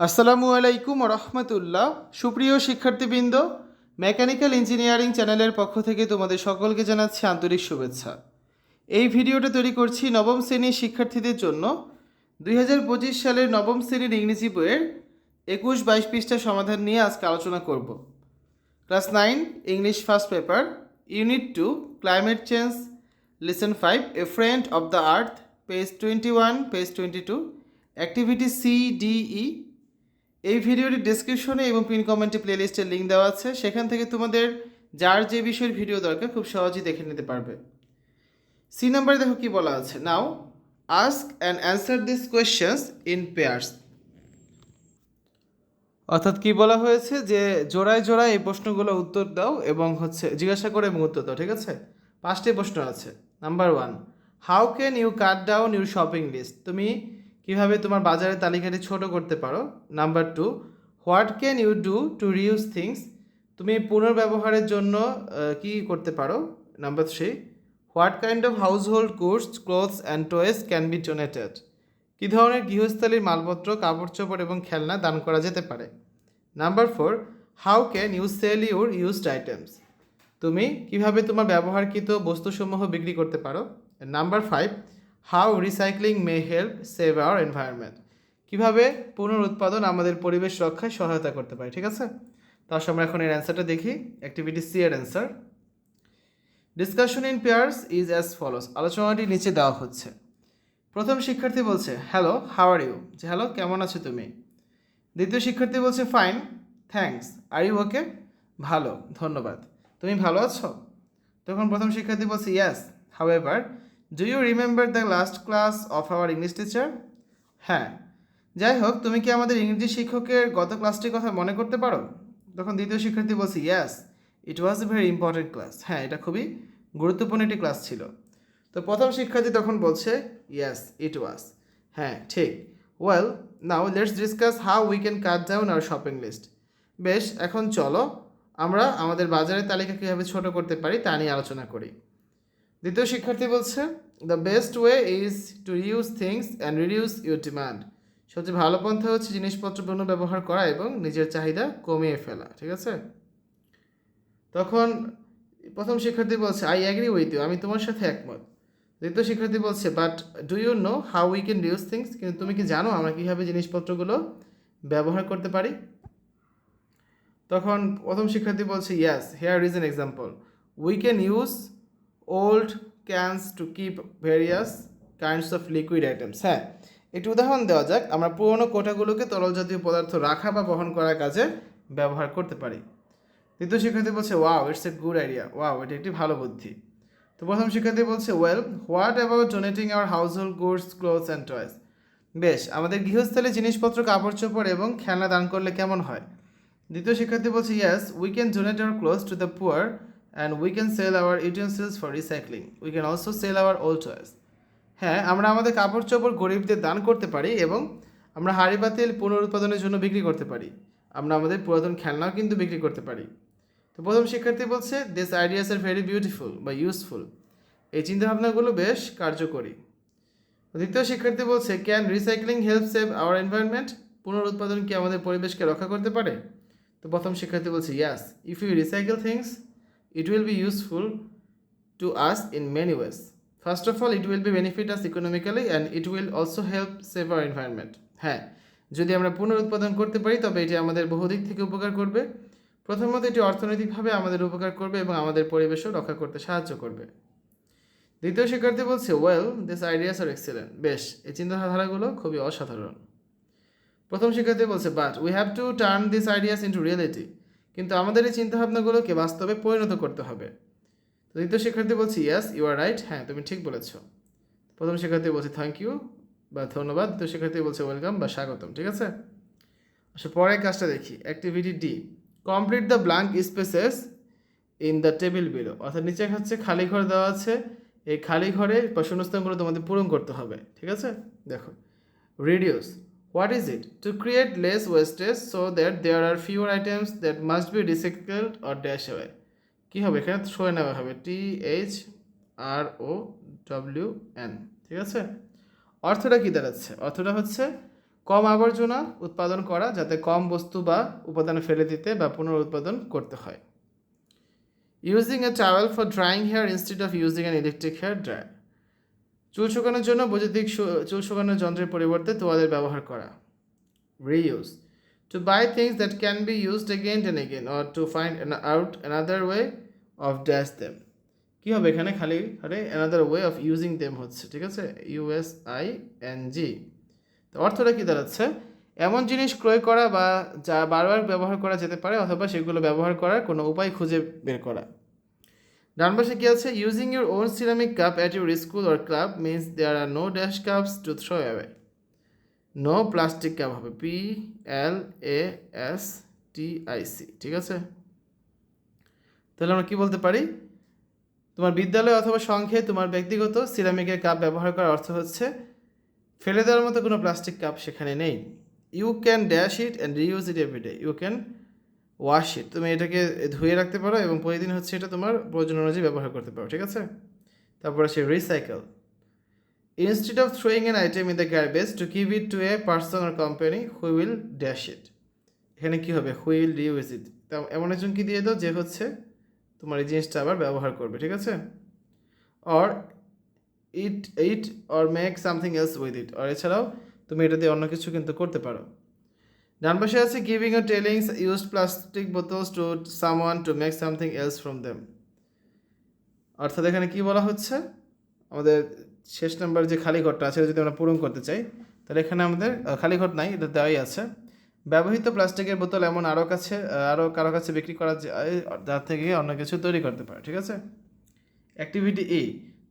আসসালামু আলাইকুম রহমতুল্লাহ সুপ্রিয় শিক্ষার্থীবৃন্দ, মেকানিক্যাল ইঞ্জিনিয়ারিং চ্যানেলের পক্ষ থেকে তোমাদের সকলকে জানাচ্ছি আন্তরিক শুভেচ্ছা। এই ভিডিওটা তৈরি করছি নবম শ্রেণির শিক্ষার্থীদের জন্য। দুই হাজার পঁচিশ সালের নবম শ্রেণির ইংরেজি বইয়ের একুশ বাইশ পৃষ্ঠা সমাধান নিয়ে আজকে আলোচনা করব। Class nine, English first paper, unit two, climate change, lesson five, a friend of the earth, page twenty one, page twenty two, activity C D এই ভিডিওটি ডেসক্রিপশনে এবং পিন কমেন্টে প্লেলিস্টের লিঙ্ক দেওয়া আছে। সেখান থেকে তোমাদের যার যে বিষয়ের ভিডিও দরকার খুব সহজেই দেখে নিতে পারবে। সি নাম্বারে দেখো কি বলা আছে। Now ask and answer this questions in pairs অর্থাৎ কি বলা হয়েছে যে, জোড়ায় জোড়ায় এই প্রশ্নগুলো উত্তর দাও এবং হচ্ছে জিজ্ঞাসা করে এবং উত্তর দাও, ঠিক আছে? পাঁচটি প্রশ্ন আছে। Number one how can you cut down your shopping list তুমি কীভাবে তোমার বাজারের তালিকাটি ছোট করতে পারো? Number two what can you do to reuse things তুমি পুনর্ব্যবহারের জন্য কি করতে পারো? Number three what kind of household goods clothes and toys can be donated কী ধরনের গৃহস্থালির মালপত্র কাপড় চোপড় এবং খেলনা দান করা যেতে পারে? Number four how can you sell your used items তুমি কীভাবে তোমার ব্যবহারকৃত বস্তুসমূহ বিক্রি করতে পারো? Number five how recycling may help save our environment কীভাবে পুনরুৎপাদন আমাদের পরিবেশ রক্ষায় সহায়তা করতে পারে, ঠিক আছে? তার আমরা এখন এর অ্যান্সারটা দেখি। অ্যাক্টিভিটি সি এর answer discussion in pairs is as follows আলোচনাটি নিচে দেওয়া হচ্ছে। প্রথম শিক্ষার্থী বলছে হ্যালো হাউ আর ইউ যে হ্যালো কেমন আছো তুমি? দ্বিতীয় শিক্ষার্থী বলছে fine thanks are you okay ভালো, ধন্যবাদ। তুমি ভালো আছো? তখন প্রথম শিক্ষার্থী বলছে yes however do you remember the last class of our English teacher হ্যাঁ। যাই হোক, তুমি কি আমাদের ইংরেজি শিক্ষকের গত ক্লাসটির কথা মনে করতে পারো? তখন দ্বিতীয় শিক্ষার্থী বলছি yes it was a very important class হ্যাঁ এটা খুবই গুরুত্বপূর্ণ একটি ক্লাস ছিল। তো প্রথম শিক্ষার্থী তখন বলছে ইয়াস ইট ওয়াজ হ্যাঁ ঠিক। Well now let's discuss how we can cut down our shopping list বেশ, এখন চলো, আমরা আমাদের বাজারের তালিকা কীভাবে ছোট করতে পারি তা নিয়ে আলোচনা করি। দ্বিতীয় শিক্ষার্থী বলছে the best way is to use things and reduce your demand সবচেয়ে ভালো পন্থা হচ্ছে জিনিসপত্র পণ্য ব্যবহার করা এবং নিজের চাহিদা কমিয়ে ফেলা, ঠিক আছে? তখন প্রথম শিক্ষার্থী বলছে আই অ্যাগ্রি উইথ ইউ আমি তোমার সাথে একমত। দ্বিতীয় শিক্ষার্থী বলছে but do you know how we can use things কিন্তু তুমি কি জানো আমরা কীভাবে জিনিসপত্রগুলো ব্যবহার করতে পারি? তখন প্রথম শিক্ষার্থী বলছে yes here is an example we can use old cans to keep various kinds of liquid items হ্যাঁ? একটু উদাহরণ দেওয়া যাক, আমরা পুরোনো কোটাগুলোকে তরল জাতীয় পদার্থ রাখা বা বহন করার কাজে ব্যবহার করতে পারি। দ্বিতীয় শিক্ষার্থী বলছে wow it's a good idea wow এটি একটি ভালো বুদ্ধি। তো প্রথম শিক্ষার্থী বলছে well what about donating our household goods clothes and toys বেশ, আমাদের গৃহস্থলে জিনিসপত্র, কাপড় চোপড় এবং খেলনা দান করলে কেমন হয়? দ্বিতীয় শিক্ষার্থী বলছে yes we can donate our clothes to the poor and we can sell our utensils for recycling we can also sell our old toys হ্যাঁ আমরা আমাদের কাপড় চোপড় গরিবদের দান করতে পারি এবং আমরা হাড়ি বাতিল পুনরুৎপাদনের জন্য বিক্রি করতে পারি। আমরা আমাদের পুরাতন খেলনাও কিন্তু বিক্রি করতে পারি। তো প্রথম শিক্ষার্থী বলছে this ideas are very beautiful বা ইউজফুল এই চিন্তাভাবনাগুলো বেশ কার্যকরী। দ্বিতীয় শিক্ষার্থী বলছে can recycling help save our environment পুনরুৎপাদন কি আমাদের পরিবেশকে রক্ষা করতে পারে? তো প্রথম শিক্ষার্থী বলছে yes if you recycle things it will be useful to us in many ways first of all it will be benefit us economically and it will also help save our environment হ্যাঁ যদি আমরা পুনরুৎপাদন করতে পারি, তবে এটি আমাদের বহুদিক থেকে উপকার করবে। প্রথমত, এটি অর্থনৈতিকভাবে আমাদের উপকার করবে এবং আমাদের পরিবেশও রক্ষা করতে সাহায্য করবে। দ্বিতীয় শিক্ষার্থী বলছে well this ideas are excellent বেশ, এই চিন্তাধারাগুলো খুবই অসাধারণ। প্রথম শিক্ষার্থী বলছে but we have to turn this ideas into reality কিন্তু আমাদের এই চিন্তাভাবনাগুলোকে বাস্তবে পরিণত করতে হবে। তো দ্বিতীয় শিক্ষার্থী বলছি ইয়াস ইউ আর রাইট হ্যাঁ তুমি ঠিক বলেছ। প্রথম শিক্ষার্থী বলছে থ্যাংক ইউ বা ধন্যবাদ দ্বিতীয় শিক্ষার্থী বলছে ওয়েলকাম বা স্বাগতম ঠিক আছে? আচ্ছা পরের কাজটা দেখি। Activity D complete the blank spaces in the table below অর্থাৎ নিচে হচ্ছে খালি ঘর দেওয়া আছে। এই খালি ঘরে বা শূন্যস্থানগুলো তোমাদের পূরণ করতে হবে, ঠিক আছে? দেখো reduce what is it to create less wastage so that there are fewer items that must be recycled or dash away কী হবে এখানে? সরে নেওয়া হবে। T H R O W N ঠিক আছে? অর্থটা কী দাঁড়াচ্ছে? অর্থটা হচ্ছে কম আবর্জনা উৎপাদন করা যাতে কম বস্তু বা উপাদান ফেলে দিতে বা পুনরুৎপাদন করতে হয়। Using a towel for drying hair instead of using an electric hair dryer চুল শুকানোর জন্য বৈদ্যুতিক চুল শুকানোর যন্ত্রের পরিবর্তে তোয়ালের ব্যবহার করা। Reuse to buy things that can be used again and again or to find out another way of dash them কী হবে এখানে? খালি, আরে another way of using them হচ্ছে, ঠিক আছে? ইউএস আই এন জি তো অর্থটা কী দাঁড়াচ্ছে? এমন জিনিস ক্রয় করা বা যা বারবার ব্যবহার করা যেতে পারে, অথবা সেগুলো ব্যবহার করার কোনো উপায় খুঁজে বের করা। ডান পাশে কি আছে? Using your own ceramic cup at your school or club means there are no dash cups to throw away no plastic cup হবে। P L A S T I C ঠিক আছে? তাহলে আমরা কি বলতে পারি? তোমার বিদ্যালয় অথবা সংঘে তোমার ব্যক্তিগত সিরামিকের কাপ ব্যবহার করার অর্থ হচ্ছে ফেলে দেওয়ার মতো কোনো প্লাস্টিক কাপ সেখানে নেই। You can dash it and reuse it every day you can wash it তুমি এটাকে ধুয়ে রাখতে পারো এবং প্রতিদিন হচ্ছে এটা তোমার প্রয়োজন অনুযায়ী ব্যবহার করতে পারো, ঠিক আছে? তারপর আছে recycle instead of throwing an item in the garbage to give it to a person or company who will dash it এখানে কী হবে? হুইল রিউজ ইট তা এমন একজন কি দিয়ে দাও যে হচ্ছে তোমার এই জিনিসটা আবার ব্যবহার করবে, ঠিক আছে? Or it it or make something else with it আর এছাড়াও তুমি এটা দিয়ে অন্য কিছু কিন্তু করতে পারো। ডান পাশে আছে giving or tellings used plastic bottles to someone to make something else from them অর্থাৎ এখানে কি বলা হচ্ছে? আমাদের শেষ নাম্বার যে খালি ঘরটা আছে, এটা যদি আমরা পূরণ করতে চাই, তাহলে এখানে আমাদের খালি ঘর নাই, এটা দেওয়াই আছে। ব্যবহৃত প্লাস্টিকের বোতল এমন আরও কাছে আরও কারও কাছে বিক্রি করা যায়, যার থেকে অন্য কিছু তৈরি করতে পারে, ঠিক আছে? Activity a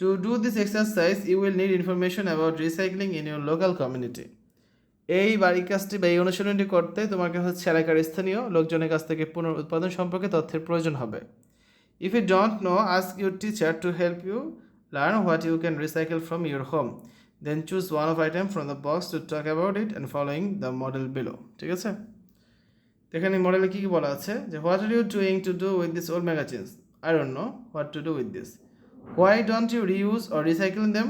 to do this exercise you will need information about recycling in your local community এই বাড়ির কাজটি বা এই অনুশীলনটি করতে তোমাকে হচ্ছে এলাকার স্থানীয় লোকজনের কাছ থেকে পুনরুৎপাদন সম্পর্কে তথ্যের প্রয়োজন হবে। If you don't know ask your teacher to help you learn what you can recycle from your home then choose one of item from the box to talk about it and following the model below ঠিক আছে? এখানে মডেলে কী কী বলা আছে? যে what are you doing to do with this old magazines I don't know what to do with this why don't you reuse or recycle them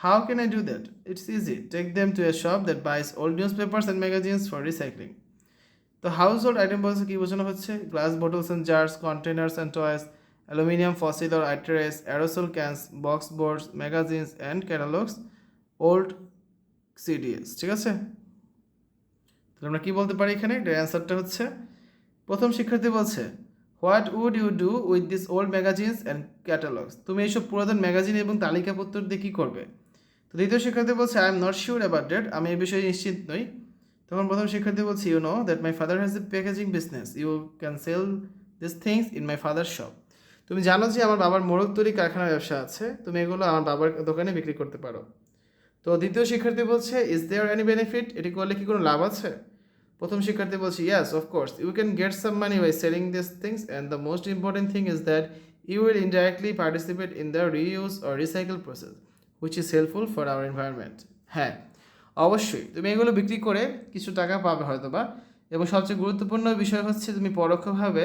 How can I do that? It's easy. Take them to a shop that buys old newspapers and magazines for recycling. তো household item বলছে কি বোঝানো হচ্ছে glass bottles and jars containers and toys aluminium fossil or iterates aerosol cans box boards magazines and catalogues old CDs ঠিক আছে তাহলে আমরা কি বলতে পারি এখানে এটার অ্যান্সারটা হচ্ছে, প্রথম শিক্ষার্থী বলছে what would you do with this old magazines and catalogues তুমি এইসব পুরাতন ম্যাগাজিন এবং তালিকাপত্র দিয়ে কী করবে তো দ্বিতীয় শিক্ষার্থী বলছে I am not sure about that আমি এই বিষয়ে নিশ্চিত নই। তখন প্রথম শিক্ষার্থী বলছে you know that my father has a packaging business you can sell this things in my father shop তুমি জানো যে আমার বাবার মোড়ক তৈরি কারখানার ব্যবসা আছে। তুমি এগুলো আমার বাবার দোকানে বিক্রি করতে পারো। তো দ্বিতীয় শিক্ষার্থী বলছে ইজ দেয়ার এনি বেনিফিট এটি করলে কি কোনো লাভ আছে? প্রথম শিক্ষার্থী বলছে yes of course you can get some money by selling this things and the most important thing is that you will indirectly participate in the reuse or recycle process which is helpful for our environment হ্যাঁ অবশ্যই। তুমি এগুলো বিক্রি করে কিছু টাকা পাবে হয়তো বা এবং সবচেয়ে গুরুত্বপূর্ণ বিষয় হচ্ছে তুমি পরোক্ষভাবে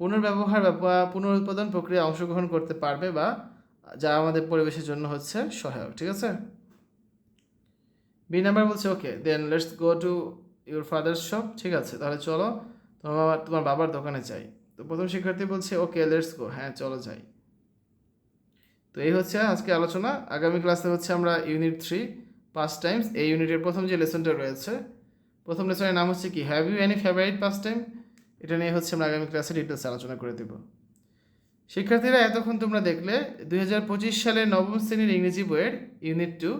পুনর্ব্যবহার বা পুনরুৎপাদন প্রক্রিয়ায় অংশগ্রহণ করতে পারবে বা যা আমাদের পরিবেশের জন্য হচ্ছে সহায়ক, ঠিক আছে? বি নাম্বার বলছে okay then let's go to your father's shop ঠিক আছে, তাহলে চলো, তোমার তোমার বাবার দোকানে যাই। তো প্রথম শিক্ষার্থী বলছে ওকে লেটস গো হ্যাঁ চলো যাই। তো এই হচ্ছে আজকে আলোচনা। আগামী ক্লাসে হচ্ছে আমরা ইউনিট থ্রি পাঁচ টাইমস এই ইউনিটের প্রথম যে লেসনটা রয়েছে, প্রথম লেসনের নাম হচ্ছে কি have you any favourite pastime এটা নিয়ে হচ্ছে আমরা আগামী ক্লাসে ডিটেলস আলোচনা করে দেব। শিক্ষার্থীরা, এতক্ষণ তোমরা দেখলে, দুই সালের নবম শ্রেণির ইংরেজি বইয়ের unit two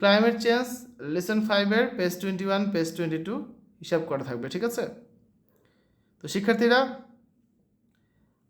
climate change lesson ফাইভের page twenty one page twenty two হিসাব করা থাকবে, ঠিক আছে? তো শিক্ষার্থীরা